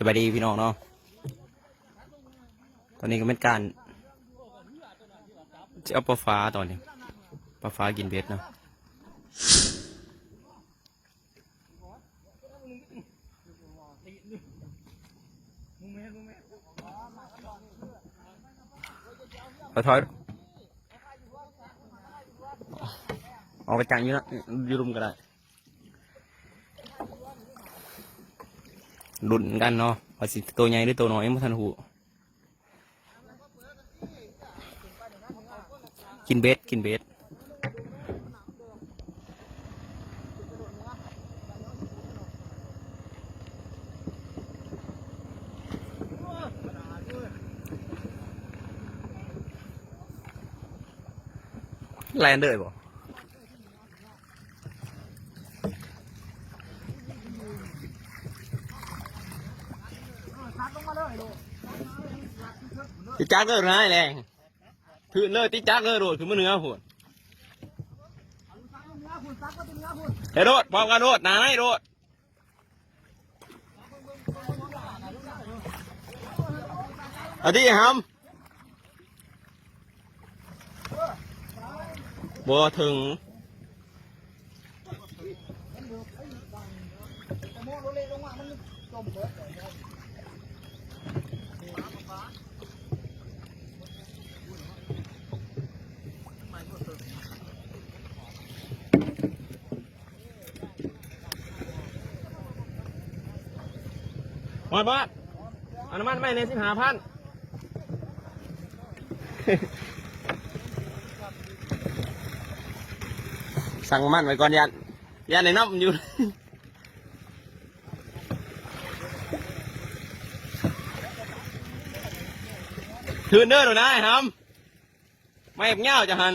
สวัสดีพี่น้องเนาะ ตอนนี้ก็เป็นการจะเอาปลาฟ้าตอนนี้ปลาฟ้ากินเบ็ดเนาะขอถอยออกไปจังอยู่นะอยู่รุมก็ได้ ดุนกันเนาะว่าสิตัวใหญ่หรือตัวน้อยไม่ทันหูกินเบ็ดกินเบ็ดแลนเดอร์บ่ จักเลยนะไอ้แรงถือเลยติจักเลยโดดคือมือเนื้อหุ่นเฮ้โดดพร้อมกันโดดนาไหนโดดเอาดิฮัมบัวถึง หมดบ้านเอน้ำมันไม่ในสิบห้าพันสั่งมันไว้ก่อนยันยันในน้ำอยู่คืนเด้อหนูนายครับไม่เงี้ยวจะหัน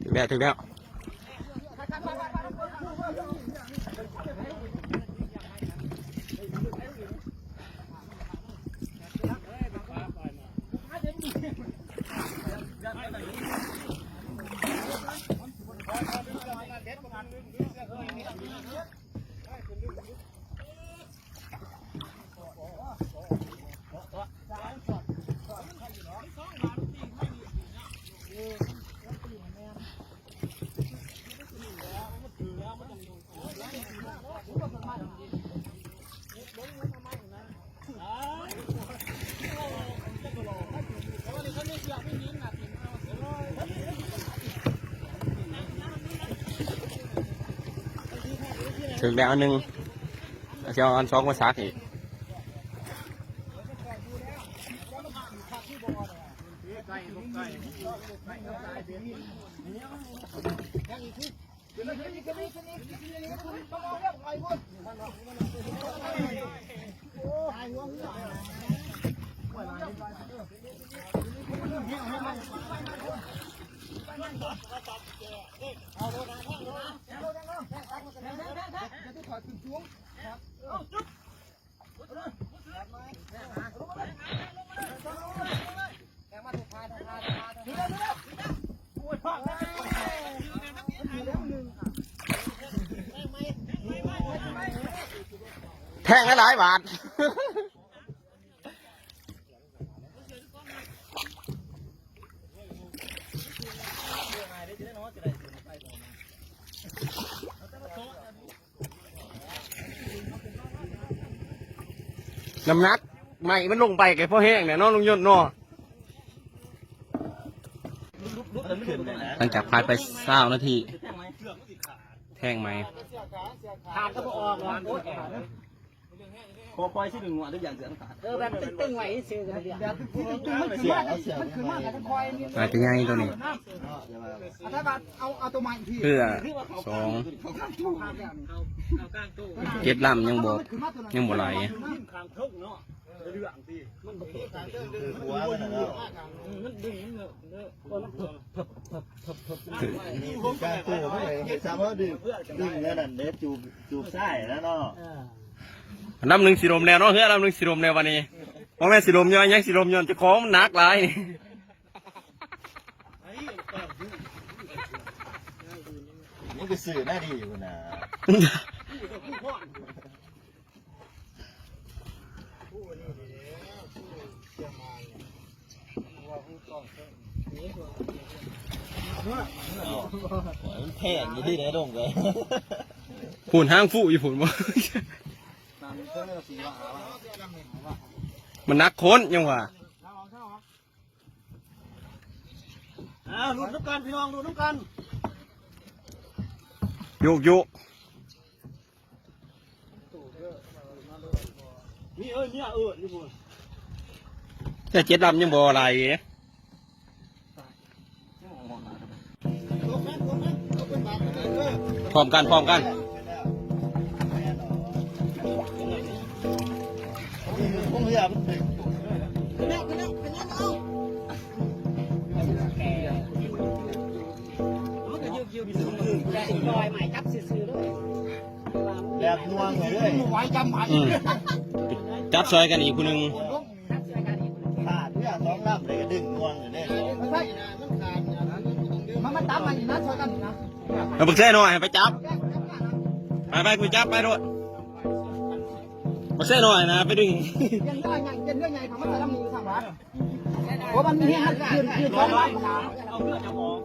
ถึงแล้วถึงแล้ว ถึงแล้วอันหนึ่งเอาจะเอาอันสองมาซักอีก แท่งละหลายบาท น้ำหนักไม่มันลงไปแกพอแห้งเนี่ยน้องลุงยนต์เนาะหลังจากพายไปเศร้านาที แท่งไหมขาดก็บ่ออกหร อกโอ้ยพอปล่อยที่หนึ่งหัวทุกอย่างเสียงขาดเออแบบตึงๆไว้ซื่อกันเดียวแบบตึงๆมันคือมากมันคือมากกันคอยนี่อาจจะง่ายตัวนี้ถ้าบัดเอาเอาตัวใหม่พี่เพื่อสองเจ็ดลำยังบยังบ่ไหลข้างทุ่งเนาะคือหัวมันน่ะเนาะมันดึงมันเนอะเนอะมันเพิ่มเพิ่มเพิ่มเพิ่มเพิ่มนี่คือกลางตู้ไม่เห็นซ้ำว่าดื่มดื่มแล้วนั่นเด้จูบจูบไส้แล้วเนาะ น้ำหนึ่งสีลมแนวเนาะเฮ้ยน้ำหนึ่งสีลมแนววันนี้พ่อแม่สีลมย้อนยังสีลมย้อนจะคล้องมันหนักหลายนี่นี่ไปสื่อหน้าดีอยู่นะมันแพงอยู่ที่ไหนดงเลยผุนห้างฟูอยู่ผุนบ่ มันนักโค้นยังว่าอ้าวลุ้นน้ำกันพี่น้องลุ้นน้ำกันโยกโยกนี่เอ้ยเนี่ยเออนี่บุญแต่เจ็ดลำยังบ่อะไรเอ๊ะพร้อมกันพร้อมกัน ลอยใหม่จับซื่อๆด้วยแบบนวงไปเรื่อยไว้จำไว้อืมจับซอยกันอีกคนหนึ่งขาดเรือสองลำเลยก็ดึงนวงอยู่เนี่ยมันมันตามมาอีกนะช่วยกันนะเอาบักแซ่หน่อยไปจับไปไปกูจับไปด้วยบักแซ่หน่อยนะไปดึงยังได้ยังยังเรื่องใหญ่ของมันแต่ละมีทางวัด โอ้มันมีให้คืนคืนสองล้านนะเอาเพื่อจะมอง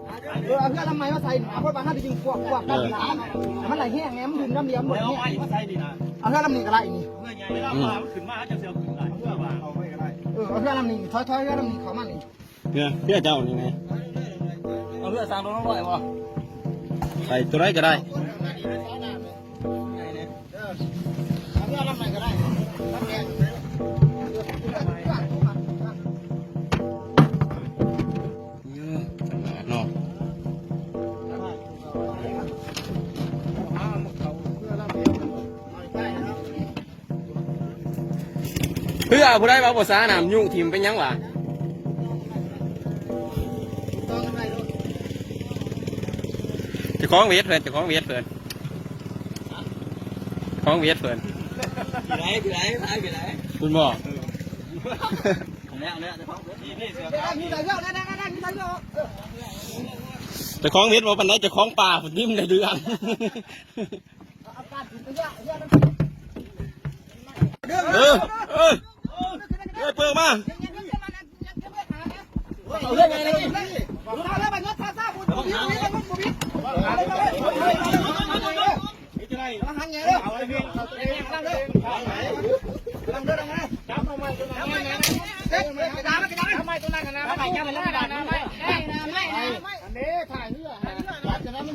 เออเอาเพื่อทำไมมาใส่หนาเพราะบางท่านจริงพวกพวกกันหนามันไหลแห้งไงมันดื่มน้ำเลี้ยงหมดแล้วเนี่ยไอ้มาใส่ดีนะเอาเพื่อลำนี้ก็ได้นี่เพื่อไงเวลาปลามันขึ้นมาจะเสียวขึ้นไหลเพื่อวาเอาไว้ก็ได้เออเอาเพื่อลำนี้ถอยถอยเพื่อลำนี้เขามันนี่เนี่ยเพื่อเจ้านี่ไงเอาเพื่อสร้างโดนน้องลอยวะใส่ตัวไรก็ได้เอาเพื่อลำไหนก็ได้ เพื่อผู้ได้บ่ภาษาหนามยุ่งทีมเป็นยังวะเจะคล้าของเวทเพิ่นเจะคล้าของเวทเพิ่นคล้องเวทเพิ่นกี่ไรกี่ไรตายกี่ไรคุณบอกเนี่ยเนี่ยจะพังนี่นี่เสียมีอะไรเยอะนะนะนะมีอะไรเยอะเจะคล้าของเวทว่าปันไดเจะคล้าของป่าผมนิ่มในเดือนอาการถึงเยอะเยอะเออ เออเออเปิดมา เอาเรื่องไงเลยเอาเรื่องไปงดซาซาบุญบุญบุญบุญบุญบุญ นี่จะไร มาหันไงเด้อ เอาไอ้เพียง ลังเด้อลังเด้อลังเด้อลังเด้อจับเอาไม้ตัวนั้นเด็กกระดาษกระดาษเอาไม้ตัวนั้นกันนะไม้จับมันกระดาษนะไม้ไม้ไม้อันนี้ถ่ายเรือจากนั้นมัน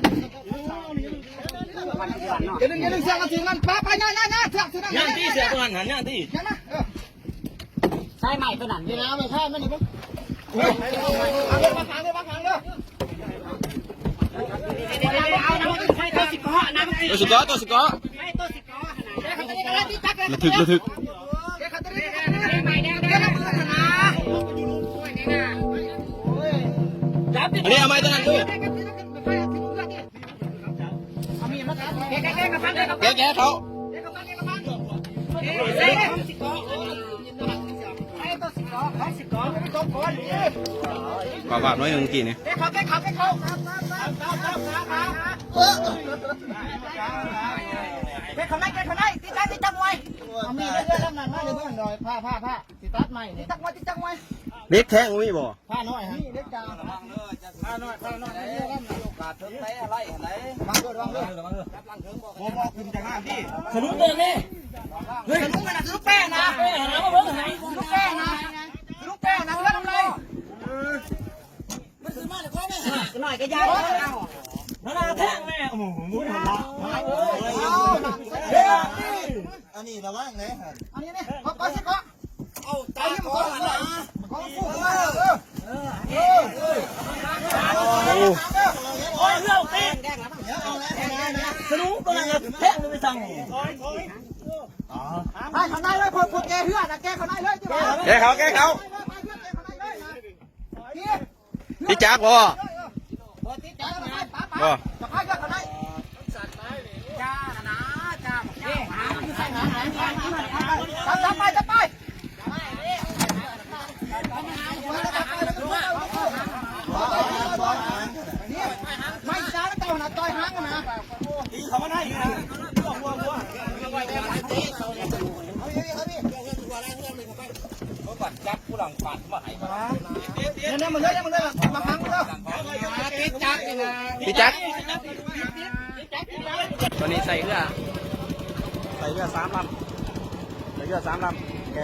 อย่าดึงอย่าดึงเสียงกันถึงนั่นป้าไปนั่นนั่นนั่นเสียงถึงนั่น ย่างที่เสียตัวหันย่างที่ ยังนะ ใช่ใหม่ตัวนั้นนี่นะไม่ใช่ไม่นี่ปุ๊บเอาเรื่องมาขังเรื่องมาขังเด้อเอาน้ำใช่ตัวสิบก้อน้ำตัวสิกอตัวสิกอใช่ตัวสิบก้อขนาดนี้เขาจะได้ที่จักรระทึกระทึกแกเขาจะได้ใหม่แดงแดงนะจับอันนี้เอาไม้ตัวนั้นด้วยเอามีมาจับแกแกแกกระพันแกกระแกแกเขา บก่องก้อนนี่กว่าบาทน้อยหนึ่งกี่เนี่ยแกเขาแกเขาแกเขาแกเขาไหนแกเขาไหนติดตั้งติดตั้งไว้เอามีเรื่อยๆลำนั้นมาเลยเพื่อนหน่อยผ้าผ้าผ้าติดตั้งใหม่ติดตั้งไว้ติดตั้งไว้เด็กแท้งมีบ่ผ้าน้อยฮะนี่เล็กจังผ้าน้อยผ้าน้อยเรื่อยๆลำนั้นโอกาสถึงไหนอะไรไหนวางด้วยวางด้วยโมโมขึ้นจากน้ำที่สรุปเลยนี่เฮ้ยสรุปกันนะสรุปแป้งนะแป้งนะมาเบิ่งไหนสรุปแป้งนะสรุปแป้งนะ เพื่นทำไรมันซื้อมาเดี๋ยวก็ไม่หาหน่อยก็ยากเอานานาแท่งแม่โอ้โหมุดหัวอันนี้ระวังเลยอันนี้เนี่ก็ก็สิก็เอาตายมันก็นะก็ฟูเออเออเออโอ้ยเรื่องตีสนุกตัวนั้นแท่งไม่สั่งอ๋อให้ข้างในเลยพวกพวกแกเฮือนะแกข้างในเลยแกเขาแกเขา พี่จักบ่ บ่ติดใจนะป้า บ่ จะพายก็ข้างในจ้านะจ้านี่หาใส่หาหาหาหาจับไปจับไปไม่จ้าแล้วเต่านะต่อยหางกันนะ ตีเขามาได้อยู่นะหัวหัวหัว เขาปัดจับผู้หลังปัดมาให้ เนี่ยเนี่ยมันเลยเนี่ยมันเลยมาหางมันเลยติดจักนี่นะ พี่จักตอนนี้ใส่เรือใส่เรือสามลำใส่เรือสามลำแก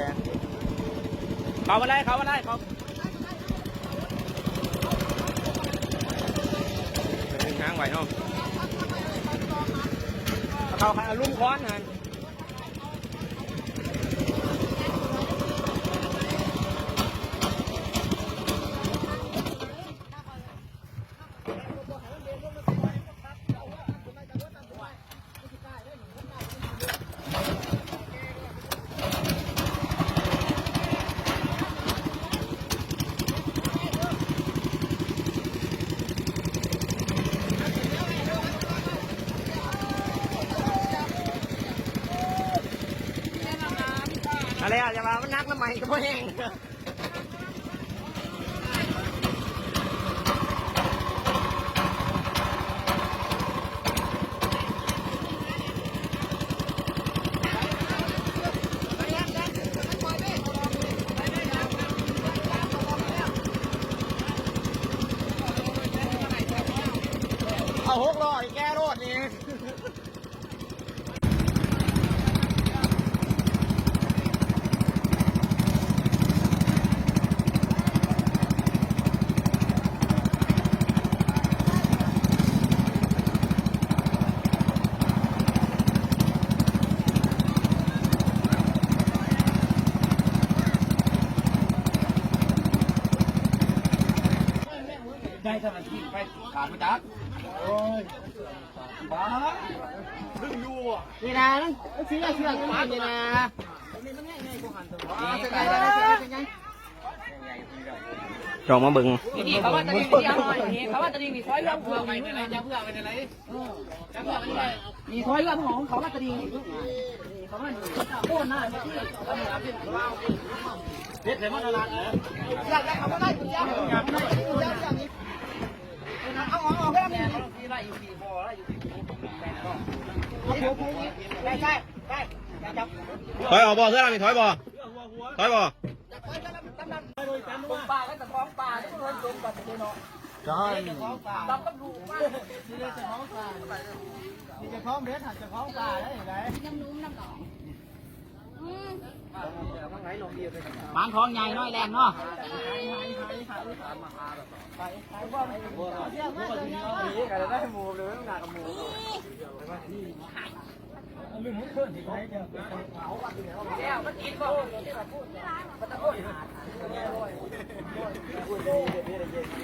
เขามาได้เขามาได้เขาดึงหางไหวเนาะเขาให้ลุ่มค้อนหัน อะไรอะอย่ามามันนักน้ำใหม่ก็ไม่แห้งเอาหกร้อยแกโรดนี่ ได้สมาธิไปขาดมาจับโอ้ยบ้าดึงอยู่อะนี่นะนั่นเชื่อเชื่อกันนี่นะนี่ไปลองมาเบิ่งนี่เขาว่าตะลิงเดียวหน่อยนี่เขาว่าตะลิงนี่ซอยรวมเพื่อไปในไรจะเพื่อไปในไรจะเพื่อไปในไรนี่ซอยรวมของเขาว่าตะลิงนี่เขาว่าโค่นหน้าที่เพชรเลยมันนานเหรออยากได้เขาก็ได้คุณย่าคุณย่าอย่างนี้เอาออกออกได้ไหม ที่ไรอยู่ที่บ่อไรอยู่ที่ ได้ได้ได้ถอยออกบ่เสื้อดำนี่ถอยบ่ถอยบ่ป่าก็แต่ ของป่าทุกคนจมกับเนาะใช่ตำกับลูกมากนี่จะคล้องปลานี่จะคล้องเบ็ดหันจะคล้องปลาได้ไหมบางของใหญ่น้อยเน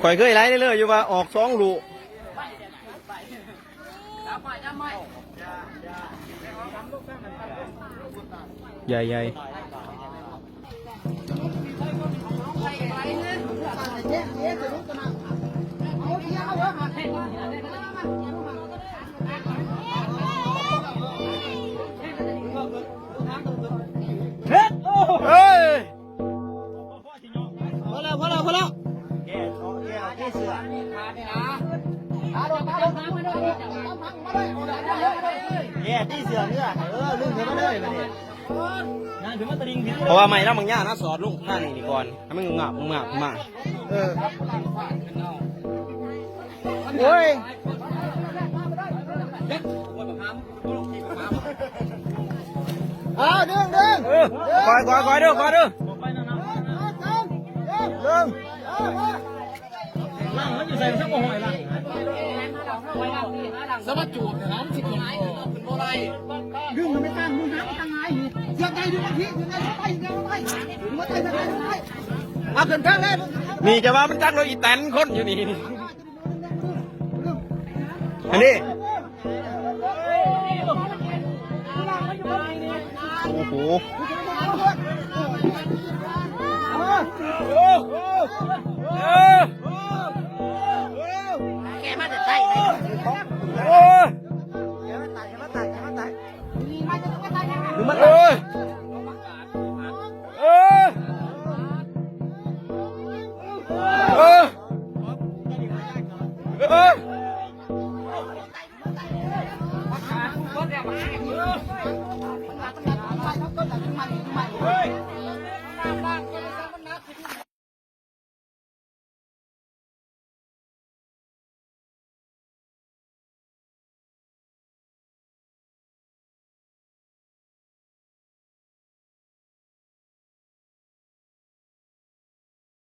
ข่อยเคยไล่เรื่อยๆอยู่ว่าออกสองลูกจับไปจับไม่ใหญ่ใหญ่ เพราะว่าไม่แล้วมึงย่านะสอดลุงท่านี่นี่ก่อนให้มันงาบงาบมาเออโอ้ยเอาดึงดึงเออคอยคอยคอยเด้อคอยเด้อล่าง มันอยู่ใส่ทั้งหมดหอยล่างสวัสดีครับสิบคนเป็นโบราณดึงมันไม่ตั้งดึงหางมันตั้งไงเสียใจดึงทีดึงไงไปดึงไงไปดึงมาไปดึงไงไปเอาขึ้นข้างเลยนี่จะว่ามันจักเราอีแตนคนอยู่นี่อันนี้เโอ้โหเออเออ โอ๊ยนโอ้ยมหรือมาตายนโอ้ย